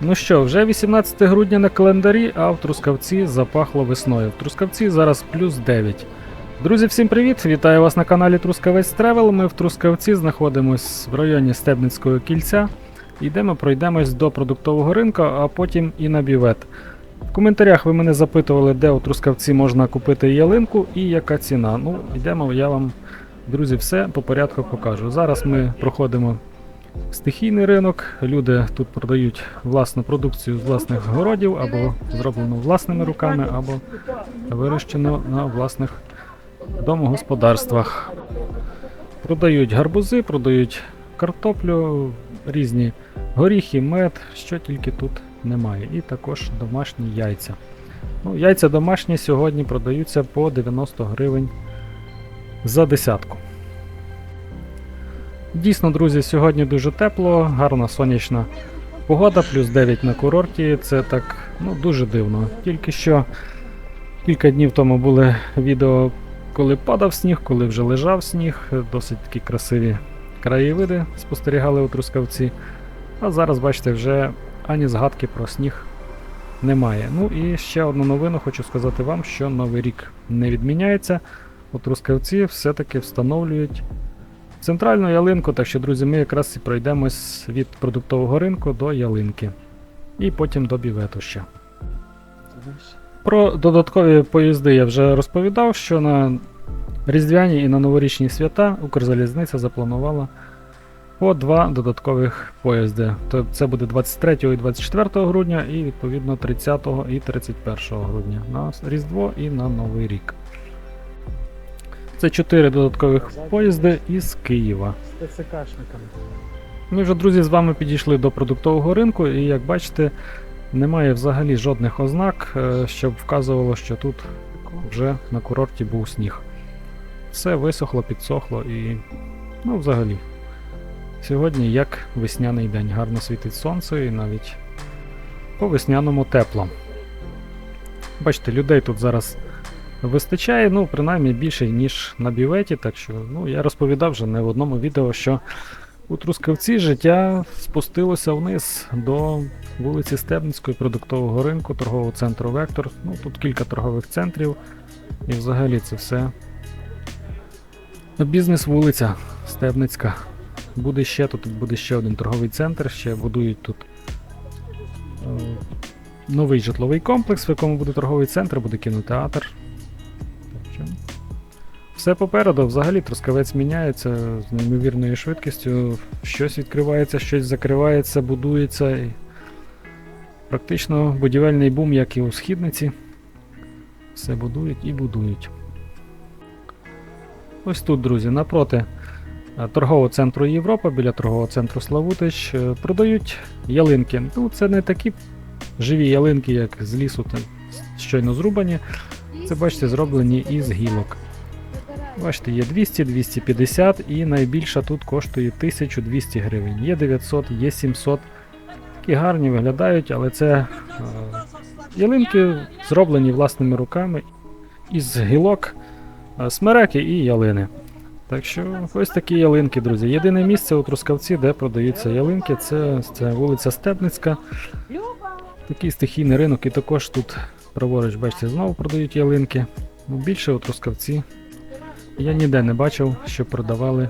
Ну що, вже 18 грудня на календарі, а в Трускавці запахло весною. В Трускавці зараз плюс 9. Друзі, всім привіт! Вітаю вас на каналі Трускавець Тревел. Ми в Трускавці знаходимось в районі Стебницького кільця. Йдемо, пройдемось до продуктового ринку, а потім і на бівет. В коментарях ви мене запитували, де у Трускавці можна купити ялинку і яка ціна. Ну, йдемо, я вам, друзі, все по порядку покажу. Зараз ми проходимо стихійний ринок. Люди тут продають власну продукцію з власних городів, або зроблено власними руками, або вирощено на власних домогосподарствах. Продають гарбузи, продають картоплю, різні горіхи, мед, що тільки тут немає. І також домашні яйця. Ну, яйця домашні сьогодні продаються по 90 гривень за десятку. Дійсно, друзі, сьогодні дуже тепло, гарна сонячна погода, плюс 9 на курорті. Це так ну, дуже дивно. Тільки що кілька днів тому були відео, коли падав сніг, коли вже лежав сніг. Досить такі красиві краєвиди спостерігали у Трускавці. А зараз, бачите, вже ані згадки про сніг немає. Ну і ще одну новину хочу сказати вам, що Новий рік не відміняється. У Трускавці все-таки встановлюють центральну ялинку, так що, друзі, ми якраз і пройдемось від продуктового ринку до ялинки. І потім до бівету ще. Про додаткові поїзди я вже розповідав, що на Різдвяні і на новорічні свята Укрзалізниця запланувала по два додаткових поїзди. То це буде 23 і 24 грудня, і відповідно 30 і 31 грудня на Різдво і на Новий рік. Це чотири додаткових поїзди із Києва. З ТЦКшниками. Ми вже, друзі, з вами підійшли до продуктового ринку, і як бачите, немає взагалі жодних ознак, е, щоб вказувало, що тут вже на курорті був сніг. Все висохло, підсохло і. ну, взагалі. Сьогодні як весняний день. Гарно світить сонце і навіть по весняному тепло. Бачите, людей тут зараз вистачає, ну, принаймні більше, ніж на біветі, так що ну, я розповідав вже не в одному відео, що у Трускавці життя спустилося вниз до вулиці Стебницької, продуктового ринку, торгового центру Вектор. Ну, тут кілька торгових центрів. І взагалі це все. Бізнес-вулиця Стебницька. Буде ще тут буде ще один торговий центр, ще будують тут е, новий житловий комплекс, в якому буде торговий центр, буде кінотеатр. Все попереду, взагалі Трускавець міняється з неймовірною швидкістю. Щось відкривається, щось закривається, будується. І практично будівельний бум, як і у східниці. Все будують і будують. Ось тут, друзі, напроти е, торгового центру Європа, біля торгового центру Славутич, е, продають ялинки. Ну, це не такі живі ялинки, як з лісу, та щойно зрубані. Це, бачите, зроблені із гілок. Бачите, є 200, 250 і найбільша тут коштує 1200 гривень. Є 900, є 700. Такі гарні виглядають, але це е, ялинки зроблені власними руками із гілок, е, смереки і ялини. Так що ось такі ялинки, друзі. Єдине місце у Трускавці, де продаються ялинки, це, це вулиця Стебницька. Такий стихійний ринок, і також тут праворуч, бачите, знову продають ялинки. Ну, більше у Трускавці я ніде не бачив, що продавали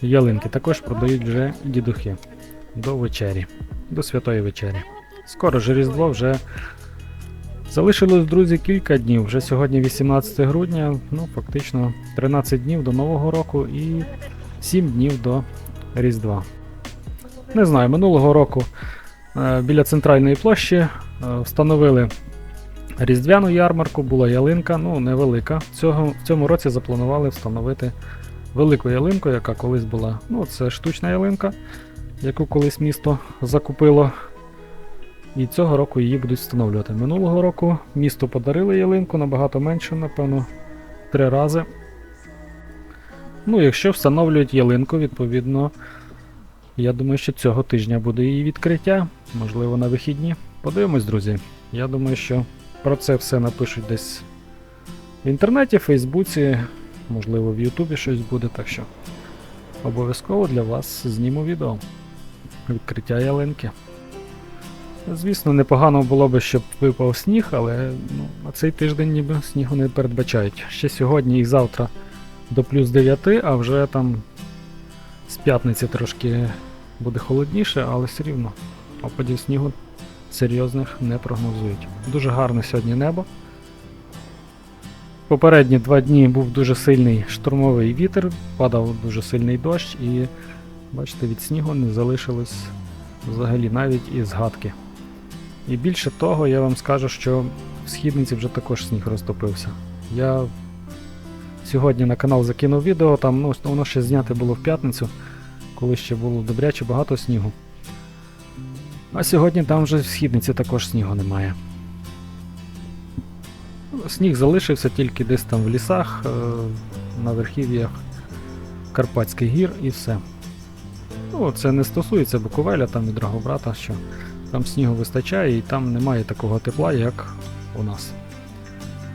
ялинки. Також продають вже дідухи до вечері, до святої вечері. Скоро ж Різдво вже залишилось, друзі, кілька днів. Вже сьогодні 18 грудня, ну фактично 13 днів до Нового року і 7 днів до Різдва. Не знаю, минулого року е, біля центральної площі е, встановили Різдвяну ярмарку, була ялинка, ну невелика. Цього, в цьому році запланували встановити велику ялинку, яка колись була. Ну, це штучна ялинка, яку колись місто закупило. І цього року її будуть встановлювати. Минулого року місто подарили ялинку набагато менше, напевно, три рази. Ну, якщо встановлюють ялинку, відповідно, я думаю, що цього тижня буде її відкриття, можливо, на вихідні. Подивимось, друзі. Я думаю, що про це все напишуть десь в інтернеті, в Фейсбуці, можливо, в Ютубі щось буде, так що обов'язково для вас зніму відео. Відкриття ялинки. Звісно, непогано було б, щоб випав сніг, але ну, на цей тиждень ніби снігу не передбачають. Ще сьогодні і завтра до плюс 9, а вже там з п'ятниці трошки буде холодніше, але все рівно опадів снігу серйозних не прогнозують. Дуже гарне сьогодні небо. Попередні два дні був дуже сильний штурмовий вітер, падав дуже сильний дощ, і бачите, від снігу не залишилось взагалі навіть і згадки. І більше того, я вам скажу, що в східниці вже також сніг розтопився. Я сьогодні на канал закинув відео, там ну, воно ще зняте було в п'ятницю, коли ще було добряче багато снігу. А сьогодні там вже в східниці також снігу немає. Сніг залишився тільки десь там в лісах, е, на верхів'ях Карпатських гір і все. Ну, це не стосується Буковеля там і Драгобрата, що там снігу вистачає і там немає такого тепла, як у нас.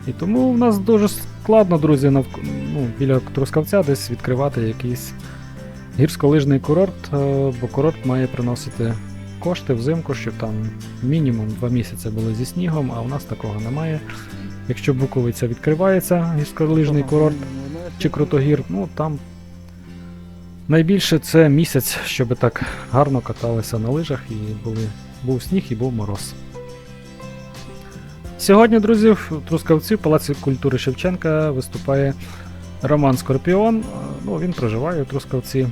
І тому в нас дуже складно, друзі, навк... ну, біля Трускавця десь відкривати якийсь гірськолижний курорт, е, бо курорт має приносити кошти взимку, щоб там мінімум 2 місяці були зі снігом, а у нас такого немає. Якщо Буковиця відкривається, гірськолижний курорт чи Крутогір, ну там найбільше це місяць, щоб так гарно каталися на лижах і були, був сніг і був мороз. Сьогодні, друзі, в Трускавці в Палаці культури Шевченка виступає Роман Скорпіон. Ну, він проживає у Трускавці.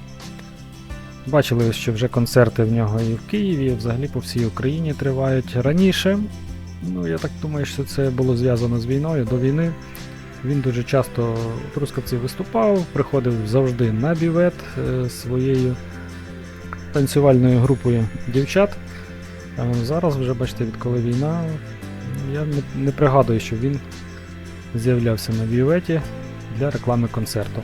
Бачили, що вже концерти в нього і в Києві, і взагалі по всій Україні тривають. Раніше, ну я так думаю, що це було зв'язано з війною. До війни він дуже часто у Трускавці виступав, приходив завжди на бівет е, своєю танцювальною групою дівчат. Зараз вже, бачите, відколи війна, я не, пригадую, що він з'являвся на біветі для реклами концерту.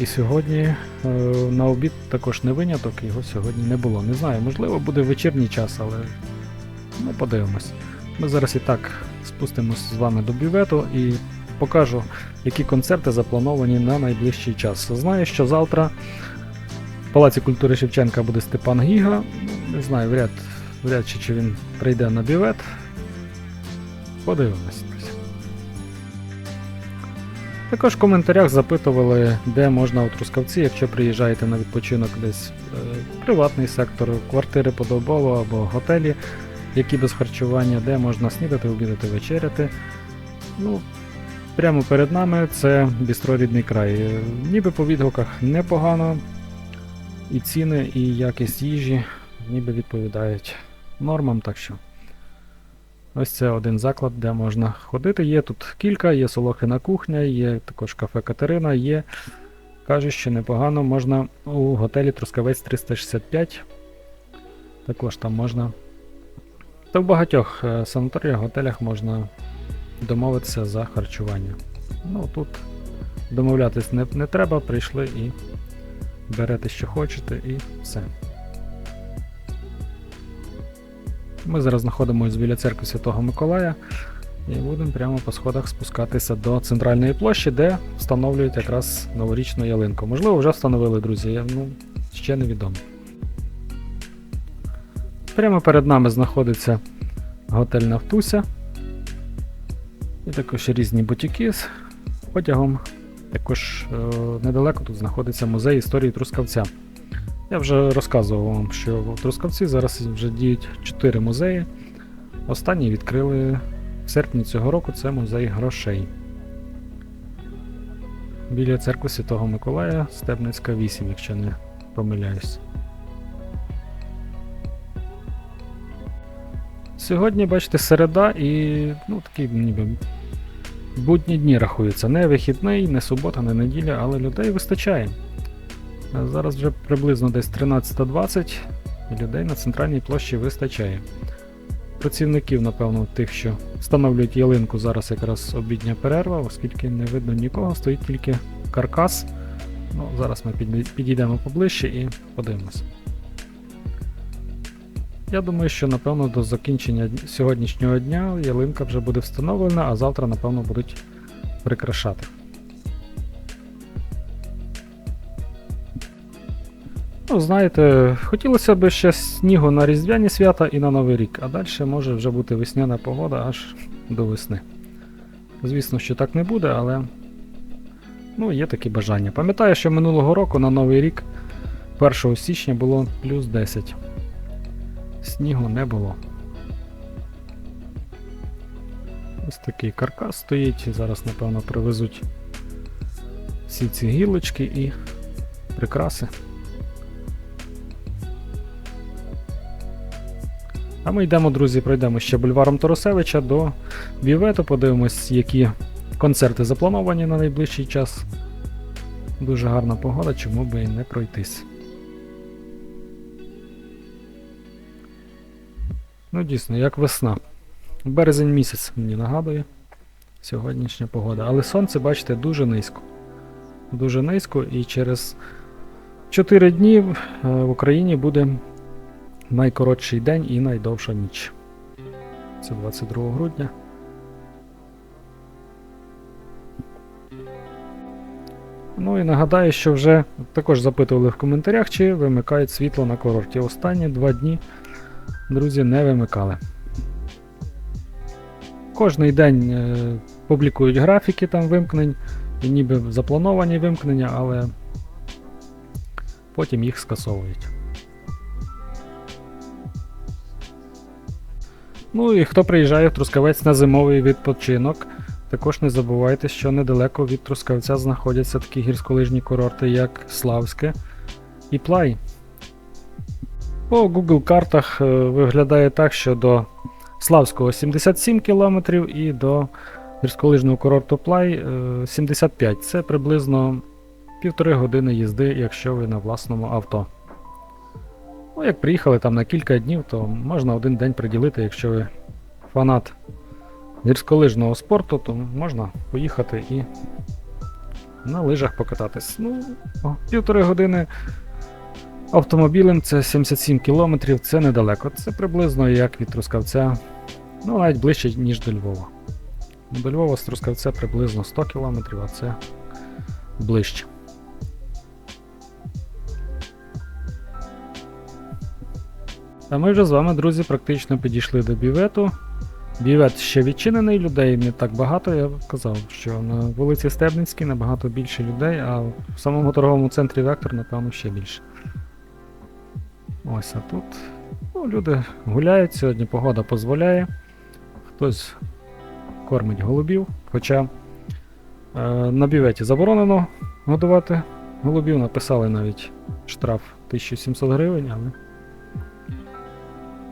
І сьогодні е, на обід також не виняток, його сьогодні не було. Не знаю, можливо, буде вечірній час, але ну, подивимось. Ми зараз і так спустимось з вами до бювету і покажу, які концерти заплановані на найближчий час. Знаю, що завтра в Палаці культури Шевченка буде Степан Гіга. Ну, Не знаю, вряд, вряд чи, чи він прийде на бювет. Подивимось. Також в коментарях запитували, де можна у Трускавці, якщо приїжджаєте на відпочинок десь е, приватний сектор, квартири подобово або готелі, які без харчування, де можна снідати, обідати, вечеряти. Ну, прямо перед нами це бістро рідний край. Е, Ніби по відгуках непогано, і ціни, і якість їжі ніби відповідають нормам, так що. Ось це один заклад, де можна ходити. Є тут кілька, є Солохина кухня, є також кафе Катерина, є. Кажуть, що непогано можна у готелі Трускавець 365. Також там можна. Та в багатьох е, санаторіях, готелях можна домовитися за харчування. Ну тут домовлятись не, не треба, прийшли і берете, що хочете, і все. Ми зараз знаходимося біля церкви Святого Миколая і будемо прямо по сходах спускатися до центральної площі, де встановлюють якраз новорічну ялинку. Можливо, вже встановили, друзі, ну, ще невідомо. Прямо перед нами знаходиться готель Нафтуся. І також різні бутіки з одягом. Також е, недалеко тут знаходиться музей історії Трускавця. Я вже розказував вам, що в Трускавці зараз вже діють 4 музеї. Останній відкрили в серпні цього року це музей грошей. Біля церкви Святого Миколая Стебницька 8, якщо не помиляюсь. Сьогодні, бачите, середа і ну, такі ніби будні дні рахуються. Не вихідний, не субота, не неділя, але людей вистачає. А Зараз вже приблизно десь 13.20 і людей на центральній площі вистачає. Працівників, напевно, тих, що встановлюють ялинку, зараз якраз обідня перерва, оскільки не видно нікого, стоїть тільки каркас. Ну, Зараз ми підійдемо поближче і подивимося. Я думаю, що напевно до закінчення сьогоднішнього дня ялинка вже буде встановлена, а завтра, напевно, будуть прикрашати. Ну, знаєте, хотілося б ще снігу на Різдвяні свята і на Новий рік, а далі може вже бути весняна погода аж до весни. Звісно, що так не буде, але ну, є такі бажання. Пам'ятаю, що минулого року на Новий рік, 1 січня, було плюс 10. Снігу не було. Ось такий каркас стоїть. Зараз, напевно, привезуть всі ці гілочки і прикраси. А ми йдемо, друзі, пройдемо ще бульваром Торосевича до Бівету, подивимось, які концерти заплановані на найближчий час. Дуже гарна погода, чому би і не пройтись. Ну, дійсно, як весна. Березень місяць мені нагадує сьогоднішня погода. Але сонце, бачите, дуже низько. Дуже низько, і через 4 дні е, в Україні буде найкоротший день і найдовша ніч. Це 22 грудня. Ну і нагадаю, що вже також запитували в коментарях, чи вимикають світло на курорті. Останні два дні, друзі, не вимикали. Кожний день е, публікують графіки там вимкнень, і ніби заплановані вимкнення, але потім їх скасовують. Ну і хто приїжджає в Трускавець на зимовий відпочинок, також не забувайте, що недалеко від Трускавця знаходяться такі гірськолижні курорти, як Славське і Плай. По Google картах е, виглядає так, що до Славського 77 км і до гірськолижного курорту Плай е, 75 Це приблизно півтори години їзди, якщо ви на власному авто. Ну, як приїхали там на кілька днів, то можна один день приділити, якщо ви фанат гірськолижного спорту, то можна поїхати і на лижах покататись. Ну, півтори години автомобілем це 77 кілометрів, це недалеко. Це приблизно як від Трускавця, ну навіть ближче, ніж до Львова. До Львова з Трускавця приблизно 100 кілометрів, а це ближче. А ми вже з вами, друзі, практично підійшли до бівету. Бівет ще відчинений, людей не так багато. Я казав, що на вулиці Стебницькій набагато більше людей, а в самому торговому центрі Вектор, напевно, ще більше. Ось а тут ну, люди гуляють, сьогодні погода дозволяє. Хтось кормить голубів, хоча е, на біветі заборонено годувати голубів, написали навіть штраф 1700 гривень, але.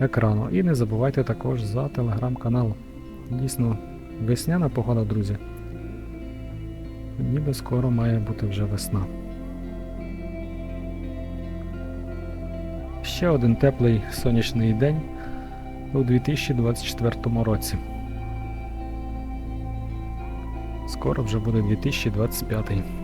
екрану. І не забувайте також за телеграм-канал. Дійсно, весняна погода, друзі. Ніби скоро має бути вже весна. Ще один теплий сонячний день у 2024 році. Скоро вже буде 2025.